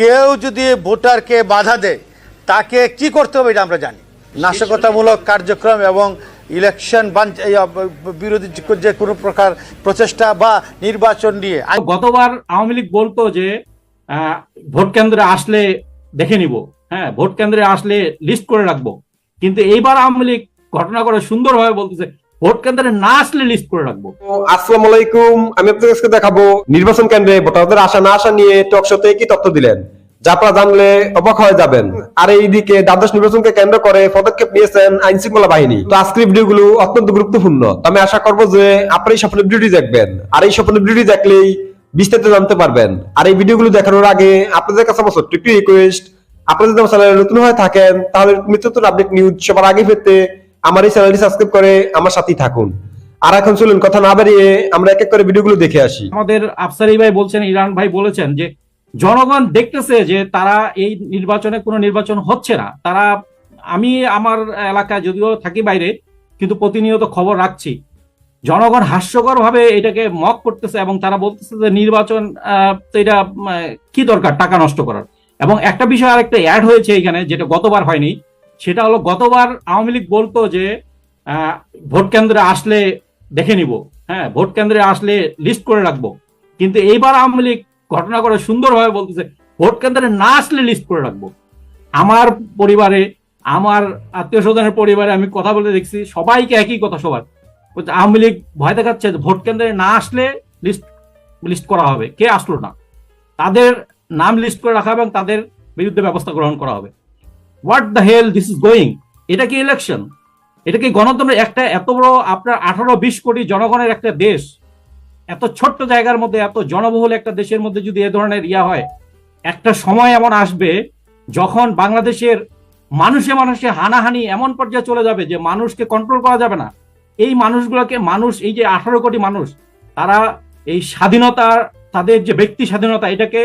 কেউ যদি ভোটারকে বাধা দেয়, তাকে কি করতে হবে এটা আমরা জানি। নাশকতামূলক কার্যক্রম এবং ইলেকশন বিরোধী যে- কোনো প্রকার প্রচেষ্টা বা নির্বাচন নিয়ে গতবার আওয়ামী লীগ বলতো যে ভোট কেন্দ্রে আসলে দেখে নিব। হ্যাঁ ভোট কেন্দ্রে আসলে লিস্ট করে রাখব। কিন্তু এইবার আওয়ামী লীগ ঘটনা করে সুন্দরভাবে বলতেছে গুরুত্বপূর্ণ। আমি আশা করব যে আপনারা এই ভিডিওটি দেখবেন। আর এই ভিডিওটি দেখলেই বিস্তারিত জানতে পারবেন। আর এই ভিডিওগুলো দেখানোর আগে আপনাদের কাছে আমার যদি নতুন হয়ে থাকেন, তাহলে নতুন আপডেট নিউজ সবার আগে পেতে আমার এই চ্যানেলটি সাবস্ক্রাইব করে আমার সাথেই থাকুন। আর এখন চলুন, কথা না বাড়িয়ে আমরা এক এক করে ভিডিওগুলো দেখে আসি। আমাদের আফসারি ভাই বলছেন, ইরান ভাই বলেছেন যে, জনগণ দেখতেছে যে তারা এই নির্বাচনে কোনো নির্বাচন হচ্ছে না। তারা, আমি আমার এলাকায় যদিও থাকি বাইরে, কিন্তু প্রতিনিয়ত খবর রাখছি। জনগণ হাস্যকর ভাবে এটাকে মক করতেছে এবং তারা বলতেছে যে নির্বাচন এটা কি দরকার, টাকা নষ্ট করার। এবং একটা বিষয় আরেকটা অ্যাড হয়েছে এখানে, যেটা গতবার হয়নি। সেটা হলো গতবার আওয়ামী লীগ বলতো যে ভোট কেন্দ্রে আসলে দেখে নিব। হ্যাঁ ভোট কেন্দ্রে আসলে লিস্ট করে রাখব। কিন্তু এইবার আওয়ামী লীগ ঘটনা করে সুন্দরভাবে বলতেছে, ভোট কেন্দ্রে না আসলে লিস্ট করে রাখব। আমার পরিবারে, আমার আত্মীয় স্বজনের পরিবারে আমি কথা বলে দেখছি, সবাইকে একই কথা সবার। আওয়ামী লীগ ভয় দেখাচ্ছে ভোট কেন্দ্রে না আসলে লিস্ট লিস্ট করা হবে। কে আসলো না? তাদের নাম লিস্ট করে রাখা এবং তাদের বিরুদ্ধে ব্যবস্থা গ্রহণ করা হবে। What the hell this is going এটা কি ইলেকশন এটা কি গণতন্ত্রের একটা এত বড় আপনার আঠারো, বিশ কোটি জনগণের একটা দেশ? এত ছোট্ট জায়গার মধ্যে, এত জনবহুল একটা দেশের মধ্যে যদি এ ধরনের ইয়া হয়, একটা সময় এমন আসবে যখন বাংলাদেশের মানুষে মানুষে হানাহানি এমন পর্যায়ে চলে যাবে যে মানুষকে কন্ট্রোল করা যাবে না। এই মানুষগুলোকে মানুষ, এই যে আঠারো কোটি মানুষ, তারা এই স্বাধীনতা, তাদের যে ব্যক্তি স্বাধীনতা, এটাকে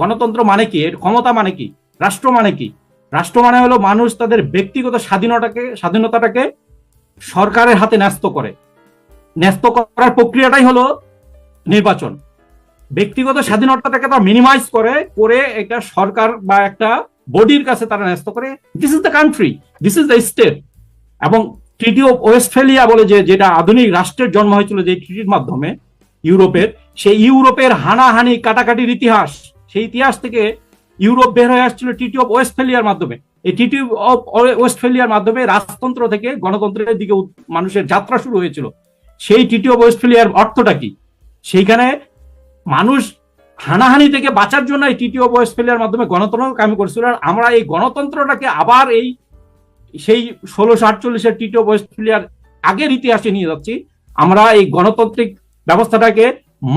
গণতন্ত্র মানে কি? এর ক্ষমতা মানে কি? রাষ্ট্র মানে কি? রাষ্ট্র মানে হলো মানুষ তাদের ব্যক্তিগত স্বাধীনতাকে, স্বাধীনতাটাকে সরকারের হাতে ন্যস্ত করে। ন্যস্ত করার প্রক্রিয়াটাই হলো নির্বাচন। ব্যক্তিগত স্বাধীনতাটাকে তারা মিনিমাইজ করে করে এটা সরকার বা একটা বডির কাছে তারা ন্যস্ত করে this is the country this is the state এবং ট্রিটি অফ ওয়েস্টফেলিয়া বলে যে, যেটা আধুনিক রাষ্ট্রের জন্ম হয়েছিল যে ট্রিটির মাধ্যমে, ইউরোপের, সেই ইউরোপের হানাহানি কাটাকাটির ইতিহাস, সেই ইতিহাস থেকে ইউরোপ বের হয়ে আসছিল টিটি অফ ওয়েস্টফেলিয়ার মাধ্যমে। এই টিটি অফ ওয়েস্টফেলিয়ার মাধ্যমে রাজতন্ত্র থেকে গণতন্ত্রের দিকে মানুষের যাত্রা শুরু হয়েছিল। সেই টিটি অফ ওয়েস্টফেলিয়ার অর্থটা কি? সেইখানে মানুষ হানাহানি থেকে বাঁচার জন্য এই টিটি অফ ওয়েস্টফেলিয়ার মাধ্যমে গণতন্ত্র কামি করছিল আর আমরা এই গণতন্ত্রটাকে আবার এই সেই ষোলোশো আটচল্লিশের টিটি অফ ওয়েস্টফেলিয়ার আগের ইতিহাসে নিয়ে যাচ্ছি। আমরা এই গণতান্ত্রিক ব্যবস্থাটাকে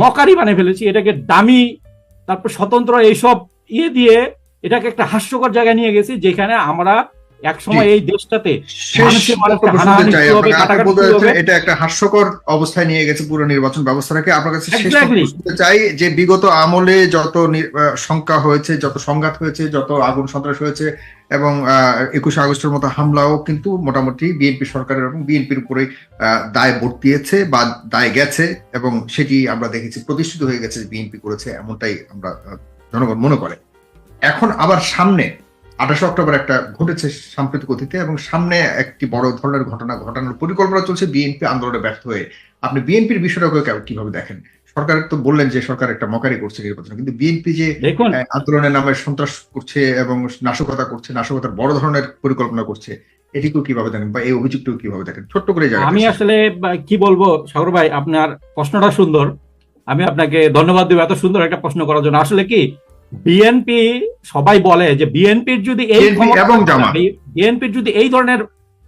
মকারি বানিয়ে ফেলেছি। এটাকে দামি, তারপর স্বতন্ত্র এইসব ইয়ে দিয়ে এটাকে একটা হাস্যকর জায়গায় নিয়ে গেছি যেখানে আমরা এক সময় এই দেশটাতে। এটা একটা হাস্যকর অবস্থায় নিয়ে গেছে পুরো নির্বাচন ব্যবস্থাটাকে। আপনার কাছে চাই যে বিগত আমলে যত সংখ্যা হয়েছে যত সংঘাত হয়েছে যত আগুন সন্ত্রাস হয়েছে এবং একুশে আগস্টের মতো হামলাও কিন্তু মোটামুটি বিএনপি সরকারের এবং বিএনপির উপরে দায় বর্তিয়েছে বা দায় গেছে এবং সেটি আমরা দেখেছি প্রতিষ্ঠিত হয়ে গেছে বিএনপি করেছে এমনটাই আমরা জনগণ মনে করে। এখন আবার সামনে আঠাশে অক্টোবর একটা ঘটেছে সাম্প্রতিক অতীতে এবং সামনে একটি বড় ধরনের ঘটনা ঘটানোর পরিকল্পনা চলছে বিএনপি আন্দোলনে ব্যর্থ হয়ে। আপনি বিএনপির বিষয়টাকে কীভাবে দেখেন? সরকার তো বললেন যে সরকার একটা মকারি করছে নির্বাচনে কিন্তু বিএনপি যে আন্দোলনের নামে সন্ত্রাস করছে এবং নাশকতা করছে নাশকতার বড় ধরনের পরিকল্পনা করছে এটিকেও কীভাবে দেখেন বা এই অভিযোগটাও কীভাবে দেখেন? ছোট্ট করে জায়গা আমি আসলে কি বলব সাগর ভাই আপনার প্রশ্নটা সুন্দর। আমি আপনাকে ধন্যবাদ দেবো এত সুন্দর একটা প্রশ্ন করার জন্য। আসলে কি বিএনপি সবাই বলে যে বিএনপির যদি এই এবং। বিএনপির যদি এই ধরনের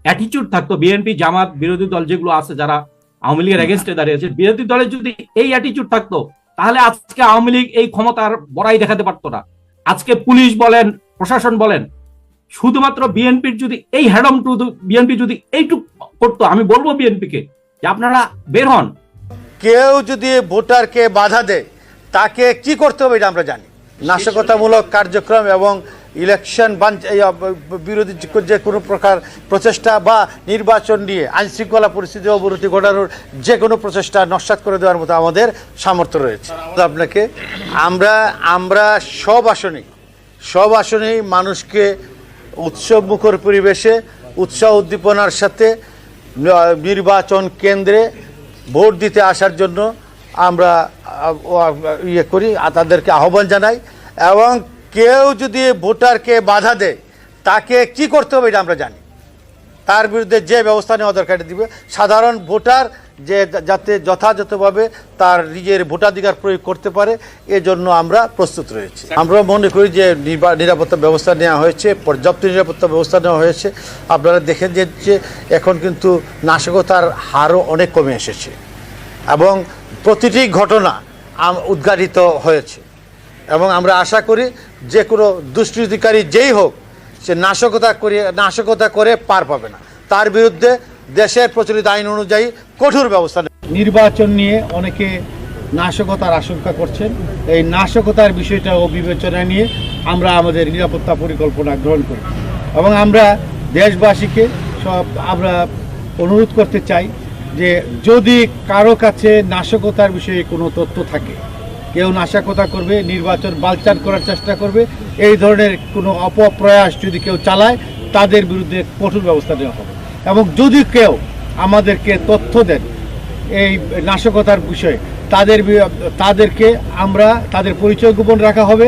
অ্যাটিচিউড থাকতো বিএনপি জামাত বিরোধী দল যেগুলো আছে যারা আওয়ামী লীগের এগেনস্টে দাঁড়িয়েছে বিরোধী দলের যদি এই অ্যাটিচিউড থাকতো তাহলে আজকে আওয়ামী লীগ এই ক্ষমতার বড়াই দেখাতে পারতো না। আজকে পুলিশ বলেন প্রশাসন বলেন শুধুমাত্র বিএনপির যদি এই হ্যাডম টু বিএনপি যদি এইটুক করতো আমি বলব বিএনপিকে যে আপনারা বের হন। কেউ যদি ভোটারকে বাধা দেয় তাকে কি করতে হবে এটা আমরা জানি। নাশকতামূলক কার্যক্রম এবং ইলেকশন বিরোধী যে- কোনো প্রকার প্রচেষ্টা বা নির্বাচন নিয়ে আইন শৃঙ্খলা পরিস্থিতি অবনতি ঘটানোর যে কোনো প্রচেষ্টা নস্বাত করে দেওয়ার মতো আমাদের সামর্থ্য রয়েছে। আপনাকে আমরা আমরা সব আসনে, সব আসনেই মানুষকে উৎসব মুখর পরিবেশে, উৎসাহ উদ্দীপনার সাথে নির্বাচন কেন্দ্রে ভোট দিতে আসার জন্য আমরা ইয়ে করি তাদেরকে আহ্বান জানাই। এবং কেউ যদি ভোটারকে বাধা দেয়, তাকে কি করতে হবে এটা আমরা জানি। তার বিরুদ্ধে যে ব্যবস্থা নেওয়া দরকার দিবে। সাধারণ ভোটার যে যাতে যথাযথভাবে তার নিজের ভোটাধিকার প্রয়োগ করতে পারে, এজন্য আমরা প্রস্তুত রয়েছি। আমরা মনে করি যে নিরাপত্তা ব্যবস্থা নেওয়া হয়েছে, পর্যাপ্ত নিরাপত্তা ব্যবস্থা নেওয়া হয়েছে। আপনারা দেখেন যে এখন কিন্তু নাশকতার হারও অনেক কমে এসেছে। এবং প্রতিটি ঘটনা উদ্ঘাটিত হয়েছে। এবং আমরা আশা করি যে কোনো দুষ্কৃতিকারী যেই হোক, সে নাশকতা করে নাশকতা করে পার পাবে না। তার বিরুদ্ধে দেশের প্রচলিত আইন অনুযায়ী কঠোর ব্যবস্থা। নির্বাচন নিয়ে অনেকে নাশকতার আশঙ্কা করছেন। এই নাশকতার বিষয়টাও বিবেচনা নিয়ে আমরা আমাদের নিরাপত্তা পরিকল্পনা গ্রহণ করি। এবং আমরা দেশবাসীকে সব আমরা অনুরোধ করতে চাই যে যদি কারও কাছে নাশকতার বিষয়ে কোনো তথ্য থাকে, কেউ নাশকতা করবে, নির্বাচন বালচাল করার চেষ্টা করবে, এই ধরনের কোনো অপপ্রয়াস যদি কেউ চালায়, তাদের বিরুদ্ধে কঠোর ব্যবস্থা নেওয়া হবে। এবং যদি কেউ আমাদেরকে তথ্য দেন এই নাশকতার বিষয়ে, তাদের তাদেরকে আমরা, তাদের পরিচয় গোপন রাখা হবে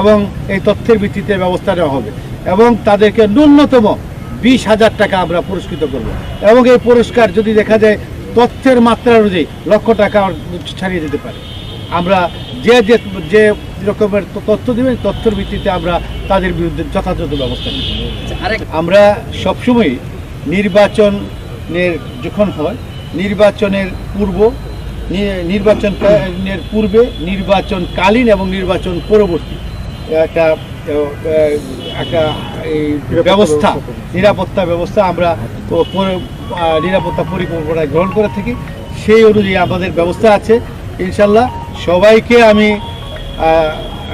এবং এই তথ্যের ভিত্তিতে ব্যবস্থা নেওয়া হবে। এবং তাদেরকে ন্যূনতম বিশ হাজার টাকা আমরা পুরস্কৃত করব। এবং এই পুরস্কার যদি দেখা যায় তথ্যের মাত্রা অনুযায়ী লক্ষ টাকা ছাড়িয়ে যেতে পারে। আমরা যে যে যে রকমের তথ্য দেবেন তথ্যের ভিত্তিতে আমরা তাদের বিরুদ্ধে যথাযথ ব্যবস্থা নিব। আমরা সবসময় নির্বাচনের যখন হয় নির্বাচনের পূর্ব নির্বাচনের পূর্বে নির্বাচনকালীন এবং নির্বাচন পরবর্তী একটা একটা এই ব্যবস্থা নিরাপত্তা ব্যবস্থা আমরা নিরাপত্তা পরিকল্পনায় গ্রহণ করে থাকি। সেই অনুযায়ী আমাদের ব্যবস্থা আছে ইনশাল্লাহ। সবাইকে আমি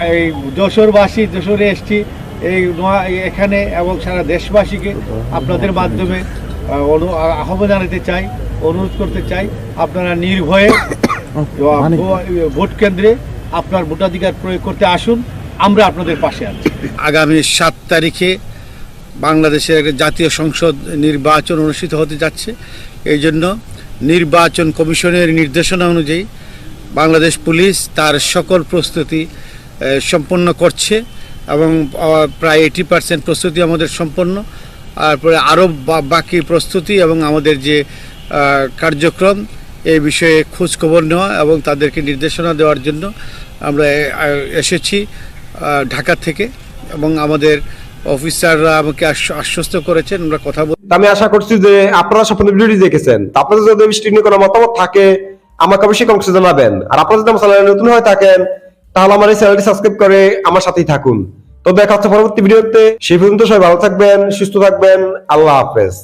এই যশোরবাসী যশোরে এসছি এই নোয়া- এখানে এবং সারা দেশবাসীকে আপনাদের মাধ্যমে অনু- আহ্বান জানাতে চাই অনুরোধ করতে চাই আপনারা নির্ভয়ে ভোট কেন্দ্রে আপনার ভোটাধিকার প্রয়োগ করতে আসুন। আমরা আপনাদের পাশে আছি। আগামী সাত তারিখে বাংলাদেশের একটা জাতীয় সংসদ নির্বাচন অনুষ্ঠিত হতে যাচ্ছে। এই জন্য নির্বাচন কমিশনের নির্দেশনা অনুযায়ী বাংলাদেশ পুলিশ তার সকল প্রস্তুতি সম্পন্ন করছে এবং প্রায় এইটি পার্সেন্ট প্রস্তুতি আমাদের সম্পন্ন। তারপরে আরও বাকি প্রস্তুতি এবং আমাদের যে কার্যক্রম, এই বিষয়ে খোঁজখবর নেওয়া এবং তাদেরকে নির্দেশনা দেওয়ার জন্য আমরা এসেছি। ঢাকা থেকে এবং আমাদের অফিসাররা আমাকে আশ্বস্ত করেছেন, আমরা কথা বল আমি আশা করছি যে আপনারা সম্পূর্ণ ভিডিওটি দেখেছেন। আপনাদের যদি বৃষ্টি নিয়ে কোনো মতামত থাকে, আমাকে অবশ্যই কমেন্টে জানাবেন। আর আপনারা যদি আমার চ্যানেলে নতুন হয়ে থাকেন, তাহলে আমার এই চ্যানেলটি সাবস্ক্রাইব করে আমার সাথেই থাকুন। তো দেখা হচ্ছে পরবর্তী ভিডিওতে। সেই পর্যন্ত সবাই ভালো থাকবেন, সুস্থ থাকবেন। আল্লাহ হাফেজ।